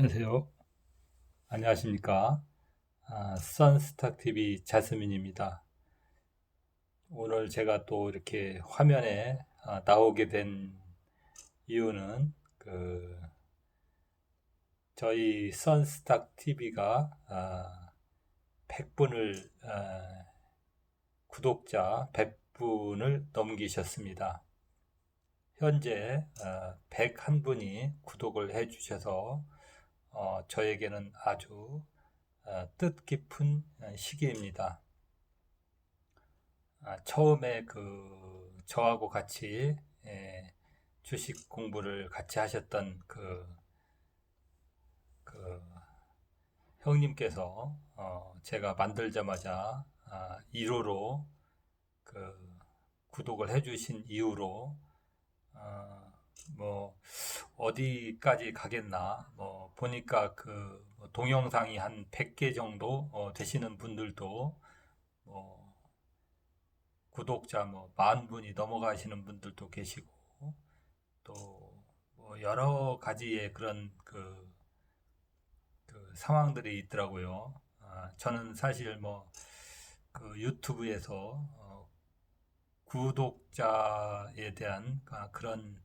안녕하세요. 안녕하십니까. 아, 선스탁TV 자스민입니다. 오늘 제가 또 이렇게 화면에 아, 나오게 된 이유는 그 저희 선스탁TV가 아, 100분을 아, 구독자 100분을 넘기셨습니다. 현재 어, 101분이 구독을 해주셔서 어, 저에게는 아주 어, 뜻깊은 시기입니다. 아, 처음에 그 저하고 같이 예, 주식 공부를 같이 하셨던 그, 그 형님께서 어, 제가 만들자마자 아, 1호로 그 구독을 해주신 이후로 어, 뭐 어디까지 가겠나 뭐 보니까 그 동영상이 한 100개 정도 어, 되시는 분들도 뭐 구독자 뭐 만 분이 넘어가시는 분들도 계시고 또 뭐 여러 가지의 그런 그, 그 상황들이 있더라고요. 아, 저는 사실 뭐 그 유튜브에서 어, 구독자에 대한 아, 그런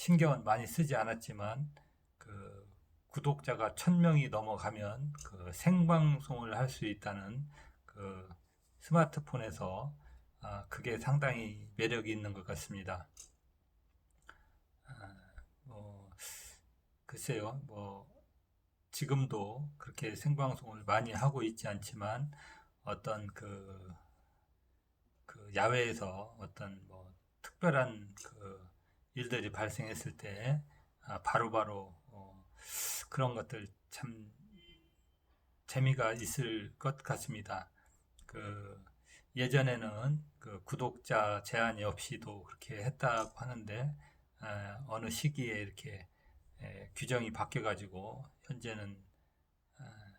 신경은 많이 쓰지 않았지만 그 구독자가 천 명이 넘어가면 그 생방송을 할 수 있다는 그 스마트폰에서 아, 그게 상당히 매력이 있는 것 같습니다. 아, 뭐, 글쎄요, 뭐, 지금도 그렇게 생방송을 많이 하고 있지 않지만 어떤 그, 그 야외에서 어떤 뭐 특별한 그 일들이 발생했을 때 아, 바로바로 어, 그런 것들 참 재미가 있을 것 같습니다. 그 예전에는 그 구독자 제한이 없이도 그렇게 했다고 하는데 아, 어느 시기에 이렇게 규정이 바뀌어가지고 현재는 아,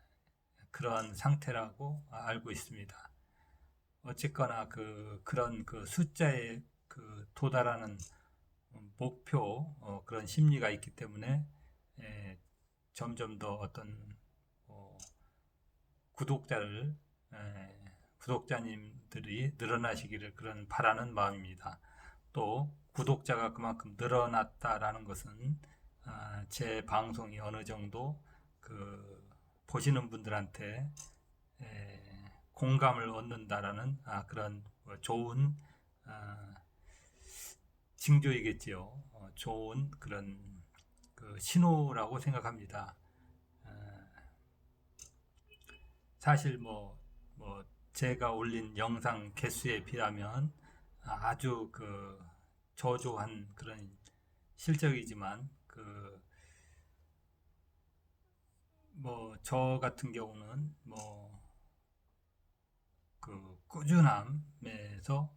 그러한 상태라고 알고 있습니다. 어쨌거나 그 그런 그 숫자에 그 도달하는 목표 어, 그런 심리가 있기 때문에 에, 점점 더 어떤 어, 구독자를 에, 구독자님들이 늘어나시기를 그런 바라는 마음입니다. 또 구독자가 그만큼 늘어났다라는 것은 아, 제 방송이 어느 정도 그 보시는 분들한테 에, 공감을 얻는다라는 아, 그런 뭐 좋은 아, 징조이겠지요. 어, 좋은 그런 그 신호라고 생각합니다. 어, 사실 뭐, 뭐 제가 올린 영상 개수에 비하면 아주 그 저조한 그런 실적이지만 그 뭐 저 같은 경우는 뭐 그 꾸준함에서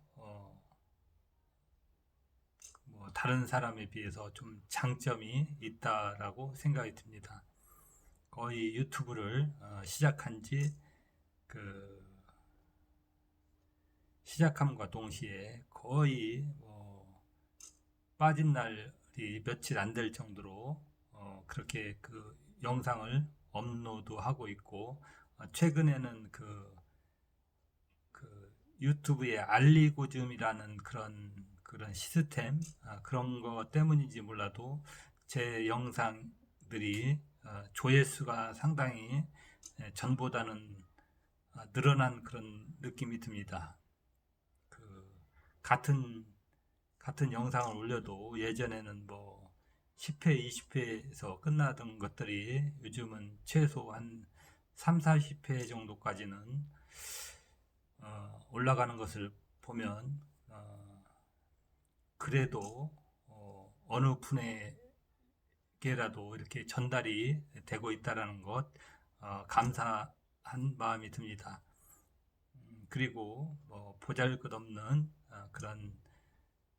다른 사람에 비해서 좀 장점이 있다라고 생각이 듭니다. 거의 유튜브를 어, 시작한 지 그 시작함과 동시에 거의 뭐 빠진 날이 며칠 안 될 정도로 어 그렇게 그 영상을 업로드하고 있고 어 최근에는 그, 그 유튜브의 알리고즘이라는 그런 그런 시스템 아, 그런 것 때문인지 몰라도 제 영상들이 어, 조회수가 상당히 예, 전보다는 아, 늘어난 그런 느낌이 듭니다. 그 같은 같은 영상을 올려도 예전에는 뭐 10회, 20회에서 끝나던 것들이 요즘은 최소 한 3, 40회 정도까지는 어, 올라가는 것을 보면 그래도 어, 느 분에게라도 이렇게 전달이 되고 있다는 것 어, 감사한 마음이 듭니다. 음, 그리고 뭐 보잘것없는 어, 그런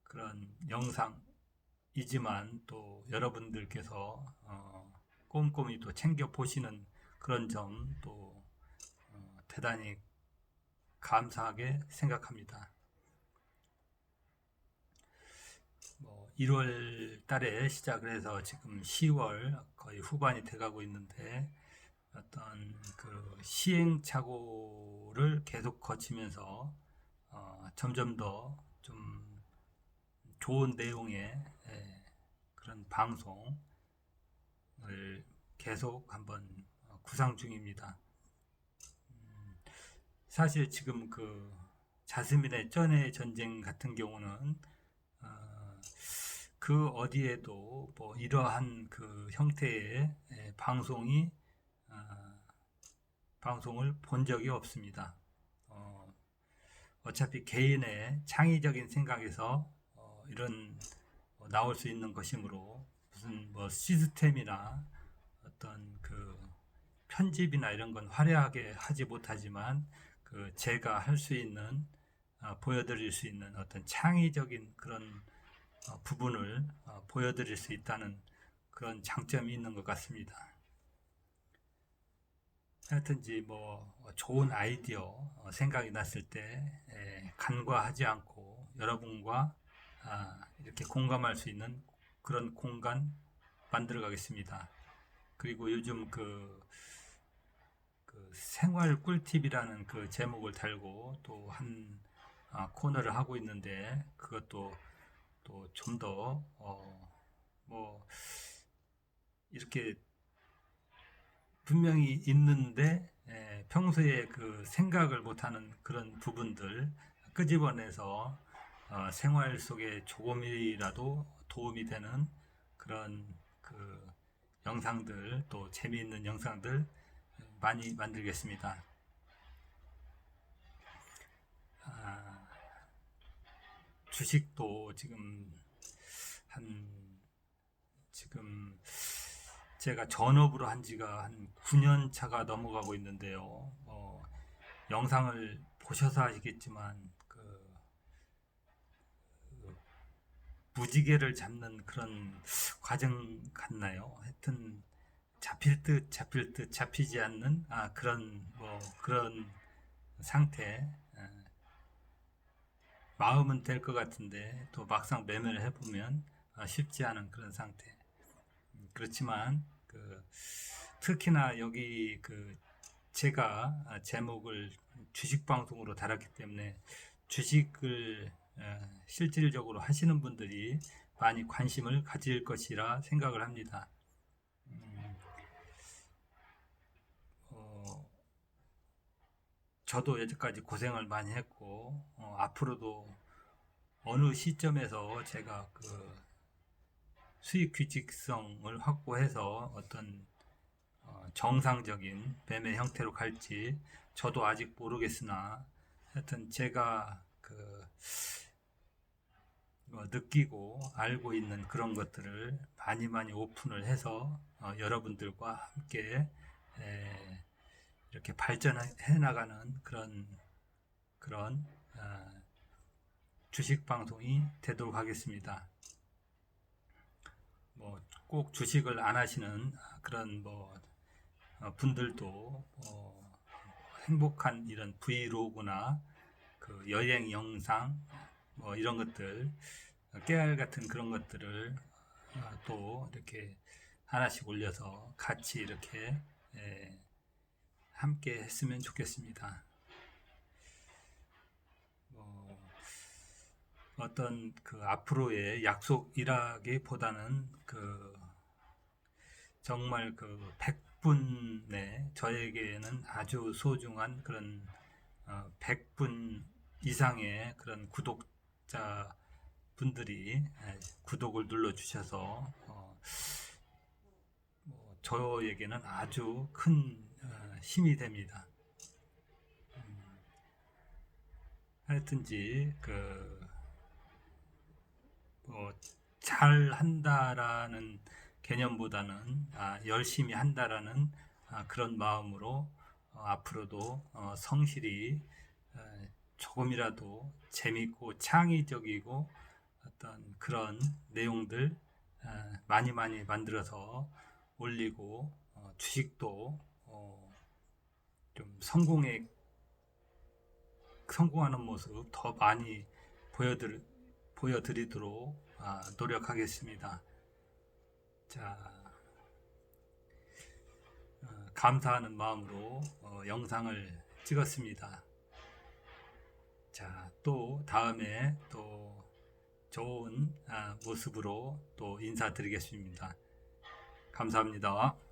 그런 영상이지만 또 여러분들께서 어, 꼼꼼히 또 챙겨 보시는 그런 점또 어, 대단히 감사하게 생각합니다. 1월 달에 시작을 해서 지금 10월 거의 후반이 돼가고 있는데 어떤 그 시행착오를 계속 거치면서 어, 점점 더 좀 좋은 내용의 예, 그런 방송을 계속 한번 어, 구상 중입니다. 음, 사실 지금 그 자스민의 전의 전쟁 같은 경우는 어, 그 어디에도 뭐 이러한 그 형태의 예, 방송이 어, 방송을 본 적이 없습니다. 어, 어차피 개인의 창의적인 생각에서 어, 이런 뭐 나올 수 있는 것이므로 무슨 뭐 시스템이나 어떤 그 편집이나 이런 건 화려하게 하지 못하지만 그 제가 할 수 있는 어, 보여드릴 수 있는 어떤 창의적인 그런 어, 부분을 어, 보여드릴 수 있다는 그런 장점이 있는 것 같습니다. 하여튼지 뭐 좋은 아이디어 어, 생각이 났을 때 에, 간과하지 않고 여러분과 아, 이렇게 공감할 수 있는 그런 공간 만들어 가겠습니다. 그리고 요즘 그, 그 생활 꿀팁이라는 그 제목을 달고 또 한 코너를 하고 있는데 그것도 또 좀 더 어, 뭐 이렇게 분명히 있는데 에, 평소에 그 생각을 못하는 그런 부분들 끄집어내서 어, 생활 속에 조금이라도 도움이 되는 그런 그 영상들 또 재미있는 영상들 많이 만들겠습니다. 주식도 지금 한 지금 제가 전업으로 한 지가 한 9년 차가 넘어가고 있는데요. 어, 영상을 보셔서 아시겠지만 그, 그 무지개를 잡는 그런 과정 같나요? 하여튼 잡힐 듯 잡힐 듯 잡히지 않는 아 그런 뭐 그런 상태 에, 마음은 될 것 같은데 또 막상 매매를 해보면 아, 쉽지 않은 그런 상태. 음, 그렇지만 그 특히나 여기 그 제가 제목을 주식 방송으로 달았기 때문에 주식을 어, 실질적으로 하시는 분들이 많이 관심을 가질 것이라 생각을 합니다. 음, 어, 저도 여태까지 고생을 많이 했고 어, 앞으로도 어느 시점에서 제가 그 수익 규칙성을 확보해서 어떤 어, 정상적인 매매 형태로 갈지 저도 아직 모르겠으나 하여튼 제가 그 어, 느끼고 알고 있는 그런 것들을 많이 많이 오픈을 해서 어, 여러분들과 함께 에, 이렇게 발전해 나가는 그런 그런 어, 주식 방송이 되도록 하겠습니다. 뭐 꼭 주식을 안 하시는 그런 뭐 어, 분들도 어, 행복한 이런 브이로그나 그 여행 영상 뭐 이런 것들 깨알 같은 그런 것들을 어, 또 이렇게 하나씩 올려서 같이 이렇게 예, 함께 했으면 좋겠습니다. 뭐 어떤 그 앞으로의 약속이라기보다는 그 정말 그 100분의 저에게는 아주 소중한 그런 어 100분 이상의 그런 구독자 분들이 구독을 눌러 주셔서 어, 뭐 저에게는 아주 큰 어, 힘이 됩니다. 음, 하여튼지 그 뭐, 잘 한다라는 개념보다는 아, 열심히 한다라는 아, 그런 마음으로 어, 앞으로도 어, 성실히 어, 조금이라도 재밌고 창의적이고 어떤 그런 내용들 어, 많이 많이 만들어서 올리고 어, 주식도 어, 좀 성공에 성공하는 모습 더 많이 보여드릴 보여드리도록 아, 노력하겠습니다. 자, 어, 감사하는 마음으로 어, 영상을 찍었습니다. 자, 또 다음에 또 좋은 아, 모습으로 또 인사드리겠습니다. 감사합니다.